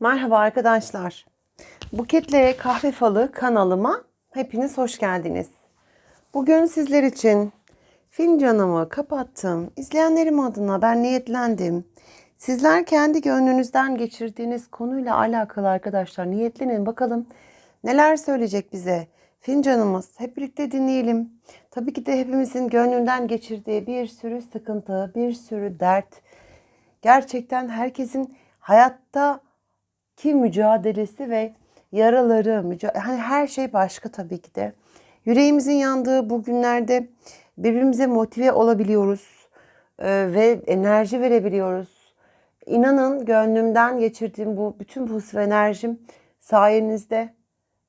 Merhaba arkadaşlar. Buketle Kahve Falı kanalıma hepiniz hoş geldiniz. Bugün sizler için fincanımı kapattım. İzleyenlerim adına ben niyetlendim. Sizler kendi gönlünüzden geçirdiğiniz konuyla alakalı arkadaşlar niyetlenin bakalım neler söyleyecek bize. Fincanımız hep birlikte dinleyelim. Tabii ki de hepimizin gönlünden geçirdiği bir sürü sıkıntı, bir sürü dert. Gerçekten herkesin hayatta ki mücadelesi ve yaraları, hani her şey başka tabii ki de. Yüreğimizin yandığı bu günlerde birbirimize motive olabiliyoruz e, ve enerji verebiliyoruz. İnanın gönlümden geçirdiğim bu bütün pozitif enerjim sayenizde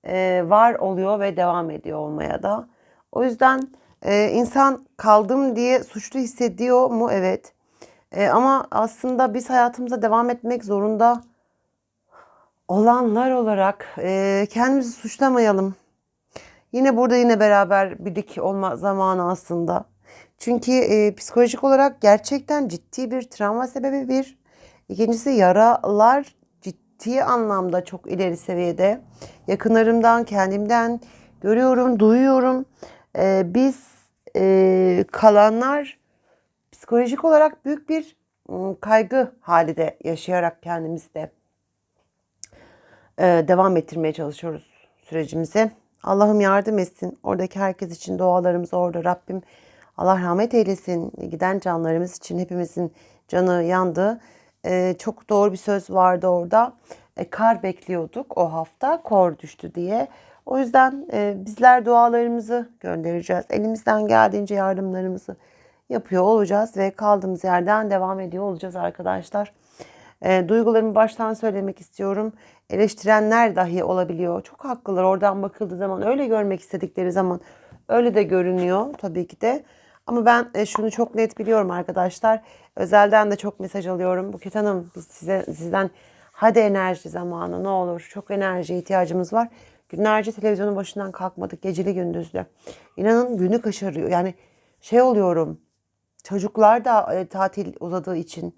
e, var oluyor ve devam ediyor olmaya da. O yüzden e, insan kaldım diye suçlu hissediyor mu? Evet. Ama aslında biz hayatımıza devam etmek zorunda olanlar olarak e, kendimizi suçlamayalım. Yine burada yine beraber birlik olma zamanı aslında. Çünkü e, psikolojik olarak gerçekten ciddi bir travma sebebi bir. İkincisi yaralar ciddi anlamda çok ileri seviyede. Yakınlarımdan, kendimden görüyorum, duyuyorum. E, biz e, kalanlar psikolojik olarak büyük bir ım, kaygı hali de yaşayarak kendimizde devam ettirmeye çalışıyoruz sürecimizi. Allah'ım yardım etsin. Oradaki herkes için dualarımız orada. Rabbim Allah rahmet eylesin. Giden canlarımız için hepimizin canı yandı. E, çok doğru bir söz vardı orada. E, kar bekliyorduk o hafta. Kor düştü diye. O yüzden e, bizler dualarımızı göndereceğiz. Elimizden geldiğince yardımlarımızı yapıyor olacağız ve kaldığımız yerden devam ediyor olacağız arkadaşlar. E, duygularımı baştan söylemek istiyorum. Eleştirenler dahi olabiliyor. Çok haklılar oradan bakıldığı zaman öyle görmek istedikleri zaman öyle de görünüyor tabii ki de. Ama ben e, şunu çok net biliyorum arkadaşlar. Özelden de çok mesaj alıyorum. Buket Hanım biz size sizden hadi enerji zamanı ne olur. Çok enerji ihtiyacımız var. Günlerce televizyonun başından kalkmadık geceli gündüzlü. İnanın günü kaşarıyor. Yani şey oluyorum. Çocuklar da e, tatil uzadığı için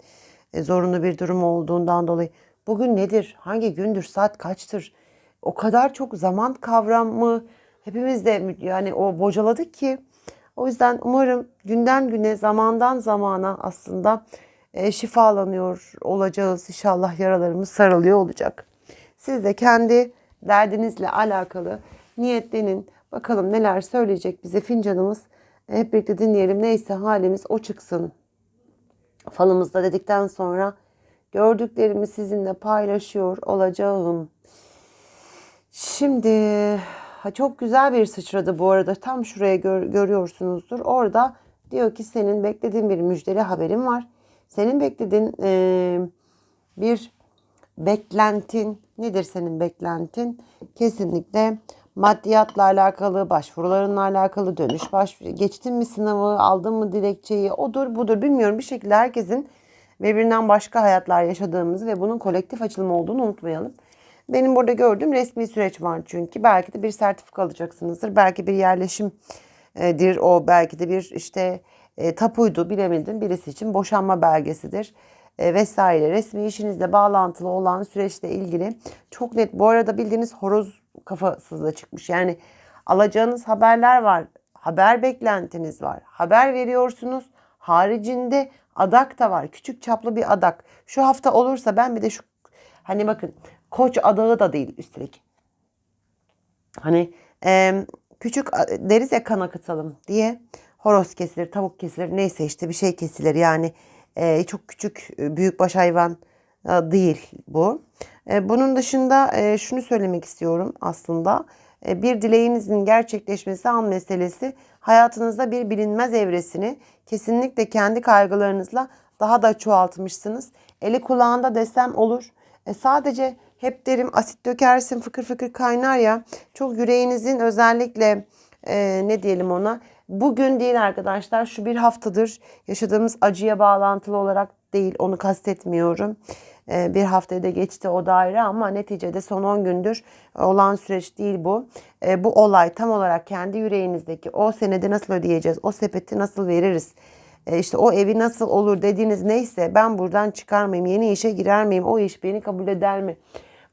e, zorunlu bir durum olduğundan dolayı bugün nedir? Hangi gündür? Saat kaçtır? O kadar çok zaman kavramı hepimiz de yani o bocaladık ki o yüzden umarım günden güne zamandan zamana aslında e, şifalanıyor olacağız. İnşallah yaralarımız sarılıyor olacak. Siz de kendi derdinizle alakalı niyetlenin. Bakalım neler söyleyecek bize fincanımız. E, Hep birlikte dinleyelim. Neyse halimiz o çıksın falımızda dedikten sonra gördüklerimi sizinle paylaşıyor olacağım. Şimdi ha, çok güzel bir sıçradı bu arada. Tam şuraya gör, görüyorsunuzdur. Orada diyor ki senin beklediğin bir müjdeli haberin var. Senin beklediğin e, bir beklentin nedir senin beklentin? Kesinlikle maddiyatla alakalı, başvurularınla alakalı, dönüş baş geçtin mi sınavı, aldın mı dilekçeyi, odur budur bilmiyorum. Bir şekilde herkesin birbirinden başka hayatlar yaşadığımızı ve bunun kolektif açılımı olduğunu unutmayalım. Benim burada gördüğüm resmi süreç var çünkü. Belki de bir sertifika alacaksınızdır. Belki bir yerleşimdir o. Belki de bir işte e, tapuydu bilemedim. Birisi için boşanma belgesidir e, vesaire. Resmi işinizle bağlantılı olan süreçle ilgili çok net. Bu arada bildiğiniz horoz kafasızla çıkmış. Yani alacağınız haberler var. Haber beklentiniz var. Haber veriyorsunuz. Haricinde adak da var. Küçük çaplı bir adak. Şu hafta olursa ben bir de şu hani bakın koç adağı da değil üstelik. Hani e, küçük deriz ya kan akıtalım diye horoz kesilir, tavuk kesilir neyse işte bir şey kesilir yani e, çok küçük büyükbaş hayvan e, değil bu. E, bunun dışında e, şunu söylemek istiyorum aslında. E, bir dileğinizin gerçekleşmesi an meselesi hayatınızda bir bilinmez evresini kesinlikle kendi kaygılarınızla daha da çoğaltmışsınız. Eli kulağında desem olur. E, sadece hep derim asit dökersin fıkır fıkır kaynar ya. Çok yüreğinizin özellikle e, ne diyelim ona bugün değil arkadaşlar şu bir haftadır yaşadığımız acıya bağlantılı olarak değil onu kastetmiyorum. Ee, bir haftaya da geçti o daire ama neticede son 10 gündür olan süreç değil bu. Ee, bu olay tam olarak kendi yüreğinizdeki o senedi nasıl ödeyeceğiz, o sepeti nasıl veririz e, işte o evi nasıl olur dediğiniz neyse ben buradan çıkar mıyım, yeni işe girer miyim, o iş beni kabul eder mi?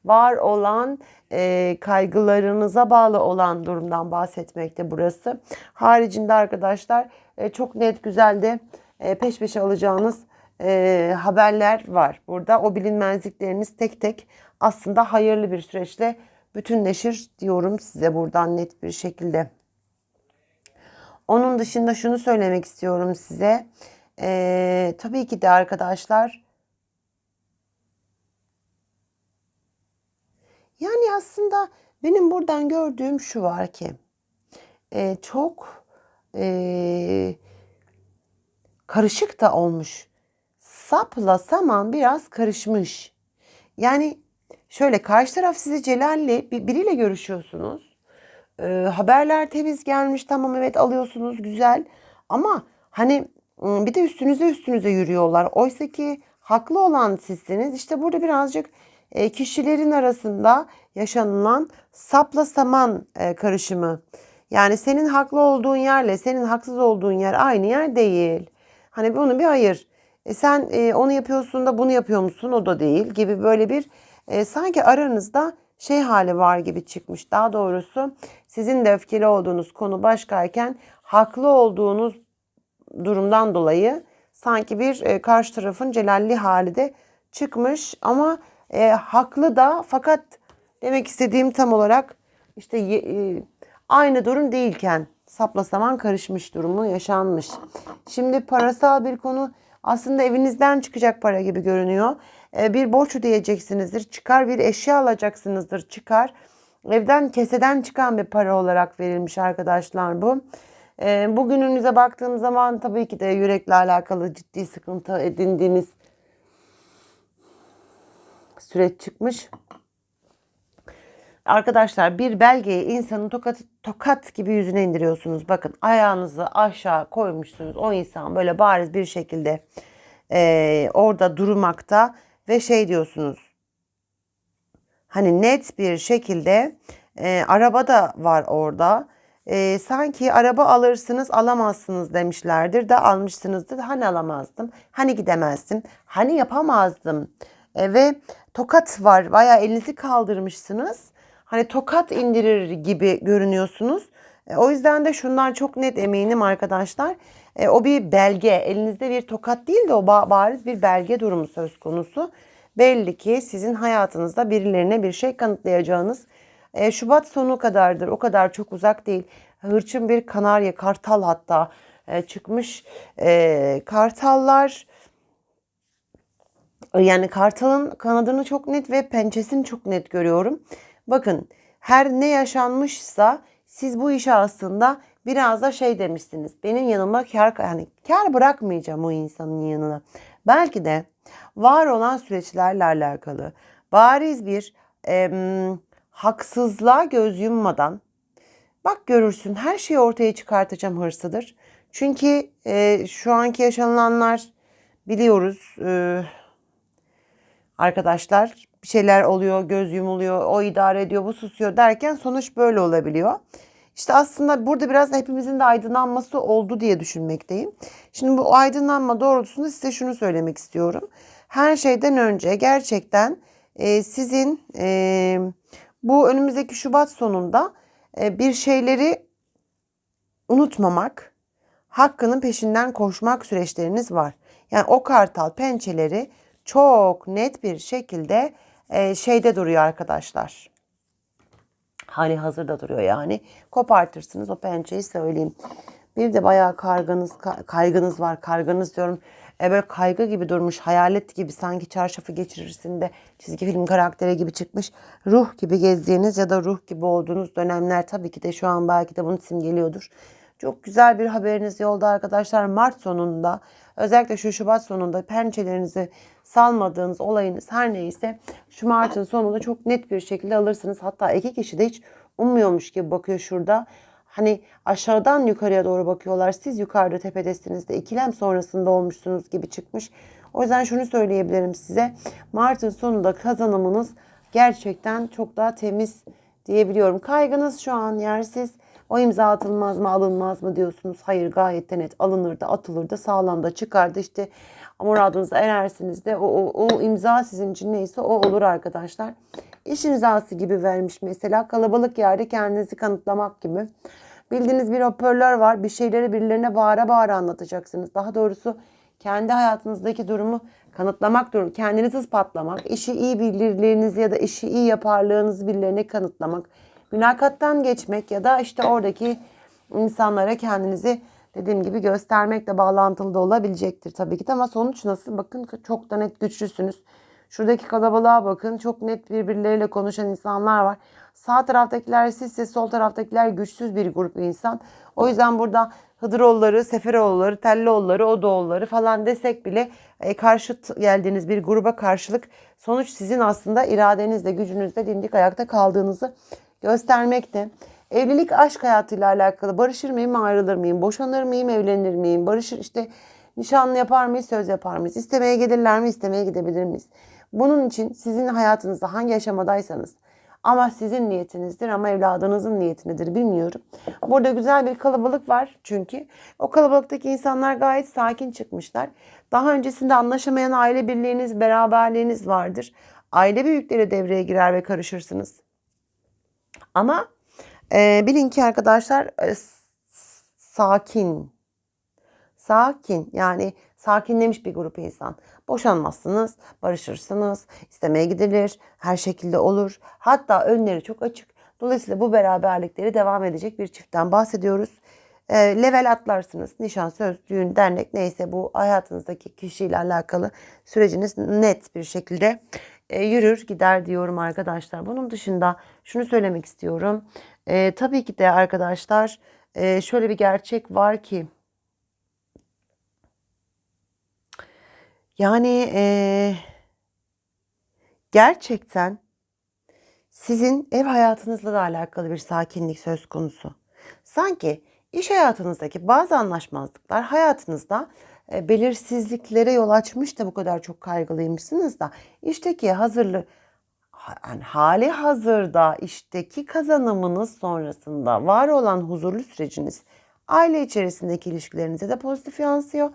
Var olan e, kaygılarınıza bağlı olan durumdan bahsetmekte burası. Haricinde arkadaşlar e, çok net güzel de e, peş peşe alacağınız e, haberler var. Burada o bilinmezlikleriniz tek tek aslında hayırlı bir süreçle bütünleşir diyorum size buradan net bir şekilde. Onun dışında şunu söylemek istiyorum size. Ee, tabii ki de arkadaşlar yani aslında benim buradan gördüğüm şu var ki e, çok e, karışık da olmuş. Sapla saman biraz karışmış. Yani şöyle karşı taraf sizi Celal'le biriyle görüşüyorsunuz. E, haberler temiz gelmiş tamam evet alıyorsunuz güzel. Ama hani bir de üstünüze üstünüze yürüyorlar. Oysa ki haklı olan sizsiniz. İşte burada birazcık e, kişilerin arasında yaşanılan sapla saman e, karışımı. Yani senin haklı olduğun yerle senin haksız olduğun yer aynı yer değil. Hani bunu bir ayır. E sen e, onu yapıyorsun da bunu yapıyor musun o da değil gibi böyle bir e, sanki aranızda şey hali var gibi çıkmış. Daha doğrusu sizin de öfkeli olduğunuz konu başkayken haklı olduğunuz durumdan dolayı sanki bir e, karşı tarafın celalli hali de çıkmış ama e, haklı da fakat demek istediğim tam olarak işte e, aynı durum değilken sapla saman karışmış durumu yaşanmış. Şimdi parasal bir konu aslında evinizden çıkacak para gibi görünüyor. E, bir borç ödeyeceksinizdir. Çıkar bir eşya alacaksınızdır. Çıkar. Evden keseden çıkan bir para olarak verilmiş arkadaşlar bu. E, bugününüze baktığım zaman tabii ki de yürekle alakalı ciddi sıkıntı edindiğiniz süreç çıkmış. Arkadaşlar bir belgeyi insanın tokat, tokat gibi yüzüne indiriyorsunuz. Bakın ayağınızı aşağı koymuşsunuz. O insan böyle bariz bir şekilde e, orada durmakta ve şey diyorsunuz. Hani net bir şekilde e, araba da var orada. E, sanki araba alırsınız alamazsınız demişlerdir de almışsınızdır. Hani alamazdım, hani gidemezdim, hani yapamazdım. E, ve tokat var baya elinizi kaldırmışsınız hani tokat indirir gibi görünüyorsunuz. E, o yüzden de şundan çok net eminim arkadaşlar. E, o bir belge. Elinizde bir tokat değil de o bariz bir belge durumu söz konusu. Belli ki sizin hayatınızda birilerine bir şey kanıtlayacağınız e, Şubat sonu kadardır. O kadar çok uzak değil. Hırçın bir kanarya, kartal hatta e, çıkmış. E, kartallar yani kartalın kanadını çok net ve pençesini çok net görüyorum. Bakın her ne yaşanmışsa siz bu işe aslında biraz da şey demişsiniz. Benim yanıma kar yani kar bırakmayacağım o insanın yanına. Belki de var olan süreçlerle alakalı bariz bir e, haksızlığa göz yummadan bak görürsün her şeyi ortaya çıkartacağım hırsıdır. Çünkü e, şu anki yaşananlar biliyoruz e, arkadaşlar bir şeyler oluyor, göz yumuluyor, o idare ediyor, bu susuyor derken sonuç böyle olabiliyor. İşte aslında burada biraz hepimizin de aydınlanması oldu diye düşünmekteyim. Şimdi bu aydınlanma doğrultusunda size şunu söylemek istiyorum. Her şeyden önce gerçekten e, sizin e, bu önümüzdeki Şubat sonunda e, bir şeyleri unutmamak, hakkının peşinden koşmak süreçleriniz var. Yani o kartal pençeleri çok net bir şekilde e, şeyde duruyor arkadaşlar. Hani hazırda duruyor yani. Kopartırsınız o pençeyi söyleyeyim. Bir de bayağı karganız, kaygınız var. Karganız diyorum. E böyle kaygı gibi durmuş. Hayalet gibi sanki çarşafı geçirirsin de çizgi film karakteri gibi çıkmış. Ruh gibi gezdiğiniz ya da ruh gibi olduğunuz dönemler tabii ki de şu an belki de bunu simgeliyordur. Çok güzel bir haberiniz yolda arkadaşlar. Mart sonunda özellikle şu Şubat sonunda pençelerinizi salmadığınız olayınız her neyse şu Mart'ın sonunda çok net bir şekilde alırsınız. Hatta iki kişi de hiç ummuyormuş gibi bakıyor şurada. Hani aşağıdan yukarıya doğru bakıyorlar. Siz yukarıda tepedesiniz de ikilem sonrasında olmuşsunuz gibi çıkmış. O yüzden şunu söyleyebilirim size. Mart'ın sonunda kazanımınız gerçekten çok daha temiz diyebiliyorum. Kaygınız şu an yersiz. O imza atılmaz mı alınmaz mı diyorsunuz. Hayır gayet de net alınır da atılır da sağlam da çıkar da işte muradınıza erersiniz de o, o, o imza sizin için neyse o olur arkadaşlar. İş imzası gibi vermiş mesela kalabalık yerde kendinizi kanıtlamak gibi. Bildiğiniz bir hoparlör var bir şeyleri birilerine bağıra bağıra anlatacaksınız. Daha doğrusu kendi hayatınızdaki durumu kanıtlamak durumu, kendinizi ispatlamak, işi iyi bilirliğinizi ya da işi iyi yaparlığınızı birilerine kanıtlamak, mülakattan geçmek ya da işte oradaki insanlara kendinizi dediğim gibi göstermekle bağlantılı da olabilecektir tabii ki ama sonuç nasıl? Bakın çok da net güçlüsünüz. Şuradaki kalabalığa bakın. Çok net birbirleriyle konuşan insanlar var. Sağ taraftakiler sizse sol taraftakiler güçsüz bir grup insan. O yüzden burada Hıdıroğulları, Seferoğulları, Tellioğulları, Odoğulları falan desek bile e, karşıt geldiğiniz bir gruba karşılık sonuç sizin aslında iradenizle, gücünüzle dimdik ayakta kaldığınızı göstermekte. Evlilik aşk hayatıyla alakalı barışır mıyım, ayrılır mıyım, boşanır mıyım, evlenir miyim, barışır işte nişanlı yapar mıyız, söz yapar mıyız, istemeye gelirler mi, istemeye gidebilir miyiz? Bunun için sizin hayatınızda hangi aşamadaysanız ama sizin niyetinizdir ama evladınızın niyetinedir bilmiyorum. Burada güzel bir kalabalık var çünkü. O kalabalıktaki insanlar gayet sakin çıkmışlar. Daha öncesinde anlaşamayan aile birliğiniz, beraberliğiniz vardır. Aile büyükleri devreye girer ve karışırsınız. Ama e, bilin ki arkadaşlar e, sakin, sakin yani sakinlemiş bir grup insan. Boşanmazsınız, barışırsınız, istemeye gidilir, her şekilde olur. Hatta önleri çok açık. Dolayısıyla bu beraberlikleri devam edecek bir çiftten bahsediyoruz. E, level atlarsınız. Nişan, söz, düğün, dernek neyse bu hayatınızdaki kişiyle alakalı süreciniz net bir şekilde yürür gider diyorum arkadaşlar. Bunun dışında şunu söylemek istiyorum. E, tabii ki de arkadaşlar e, şöyle bir gerçek var ki Yani e, gerçekten sizin ev hayatınızla da alakalı bir sakinlik söz konusu. Sanki iş hayatınızdaki bazı anlaşmazlıklar hayatınızda e, belirsizliklere yol açmış da bu kadar çok kaygılıymışsınız da işteki hazırlı yani hali hazırda işteki kazanımınız sonrasında var olan huzurlu süreciniz aile içerisindeki ilişkilerinize de pozitif yansıyor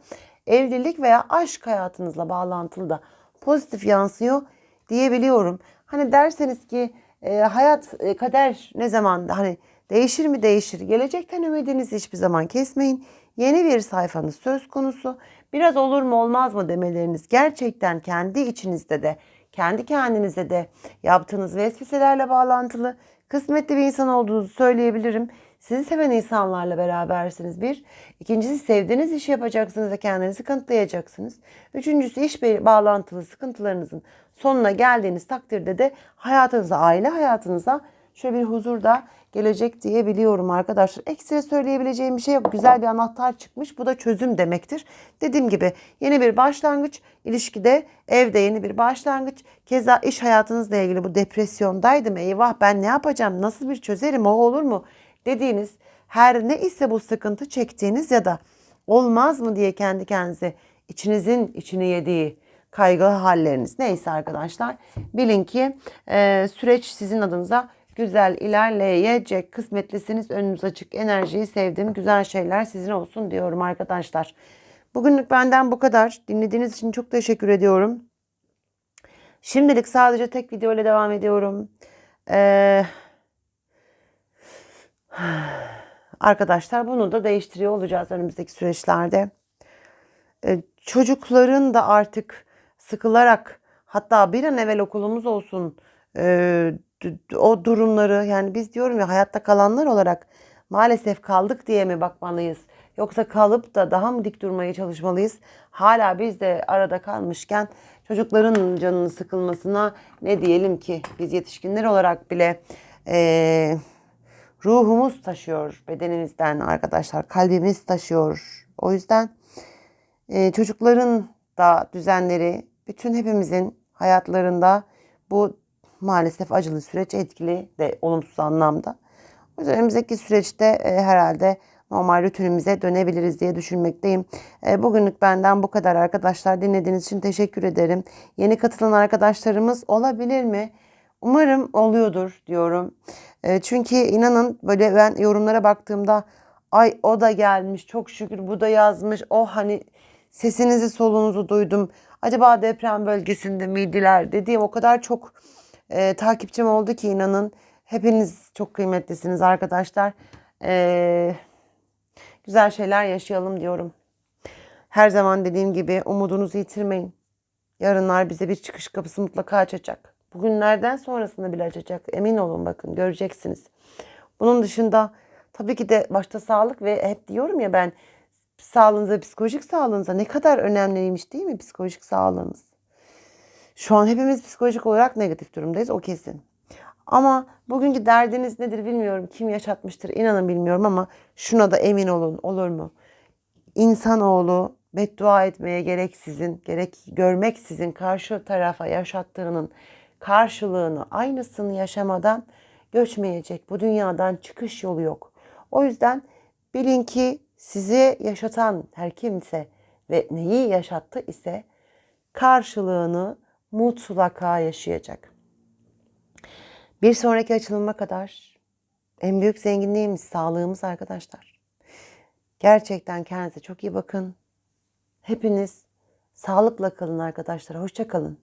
evlilik veya aşk hayatınızla bağlantılı da pozitif yansıyor diyebiliyorum. Hani derseniz ki e, hayat e, kader ne zaman hani değişir mi değişir. Gelecekten ümidinizi hiçbir zaman kesmeyin. Yeni bir sayfanız söz konusu. Biraz olur mu olmaz mı demeleriniz gerçekten kendi içinizde de kendi kendinize de yaptığınız vesveselerle bağlantılı kısmetli bir insan olduğunuzu söyleyebilirim. Sizi seven insanlarla berabersiniz bir. İkincisi sevdiğiniz işi yapacaksınız ve kendinizi kanıtlayacaksınız. Üçüncüsü iş bağlantılı sıkıntılarınızın sonuna geldiğiniz takdirde de hayatınıza, aile hayatınıza şöyle bir huzur da gelecek diyebiliyorum arkadaşlar. Ekstra söyleyebileceğim bir şey yok. Güzel bir anahtar çıkmış. Bu da çözüm demektir. Dediğim gibi yeni bir başlangıç. ilişkide, evde yeni bir başlangıç. Keza iş hayatınızla ilgili bu depresyondaydım. Eyvah ben ne yapacağım? Nasıl bir çözerim? O olur mu? dediğiniz her ne ise bu sıkıntı çektiğiniz ya da olmaz mı diye kendi kendinize içinizin içini yediği kaygılı halleriniz neyse arkadaşlar bilin ki e, süreç sizin adınıza güzel ilerleyecek kısmetlisiniz önünüz açık enerjiyi sevdim güzel şeyler sizin olsun diyorum arkadaşlar. Bugünlük benden bu kadar. Dinlediğiniz için çok teşekkür ediyorum. Şimdilik sadece tek video ile devam ediyorum. Eee Arkadaşlar bunu da değiştiriyor olacağız önümüzdeki süreçlerde. Ee, çocukların da artık sıkılarak hatta bir an evvel okulumuz olsun e, o durumları yani biz diyorum ya hayatta kalanlar olarak maalesef kaldık diye mi bakmalıyız? Yoksa kalıp da daha mı dik durmaya çalışmalıyız? Hala biz de arada kalmışken çocukların canını sıkılmasına ne diyelim ki biz yetişkinler olarak bile eee ruhumuz taşıyor bedenimizden arkadaşlar. Kalbimiz taşıyor. O yüzden e, çocukların da düzenleri bütün hepimizin hayatlarında bu maalesef acılı süreç etkili de olumsuz anlamda. O yüzden önümüzdeki süreçte e, herhalde normal rutinimize dönebiliriz diye düşünmekteyim. E, bugünlük benden bu kadar arkadaşlar. Dinlediğiniz için teşekkür ederim. Yeni katılan arkadaşlarımız olabilir mi? Umarım oluyordur diyorum. E, çünkü inanın böyle ben yorumlara baktığımda ay o da gelmiş çok şükür bu da yazmış. O hani sesinizi solunuzu duydum. Acaba deprem bölgesinde miydiler dediğim o kadar çok e, takipçim oldu ki inanın. Hepiniz çok kıymetlisiniz arkadaşlar. E, güzel şeyler yaşayalım diyorum. Her zaman dediğim gibi umudunuzu yitirmeyin. Yarınlar bize bir çıkış kapısı mutlaka açacak. Bugünlerden sonrasında bile açacak. Emin olun bakın göreceksiniz. Bunun dışında tabii ki de başta sağlık ve hep diyorum ya ben sağlığınıza, psikolojik sağlığınıza ne kadar önemliymiş değil mi psikolojik sağlığınız? Şu an hepimiz psikolojik olarak negatif durumdayız o kesin. Ama bugünkü derdiniz nedir bilmiyorum. Kim yaşatmıştır inanın bilmiyorum ama şuna da emin olun olur mu? İnsanoğlu beddua etmeye gereksizin, gerek görmeksizin karşı tarafa yaşattığının karşılığını aynısını yaşamadan göçmeyecek. Bu dünyadan çıkış yolu yok. O yüzden bilin ki sizi yaşatan her kimse ve neyi yaşattı ise karşılığını mutlaka yaşayacak. Bir sonraki açılıma kadar en büyük zenginliğimiz sağlığımız arkadaşlar. Gerçekten kendinize çok iyi bakın. Hepiniz sağlıkla kalın arkadaşlar. Hoşça kalın.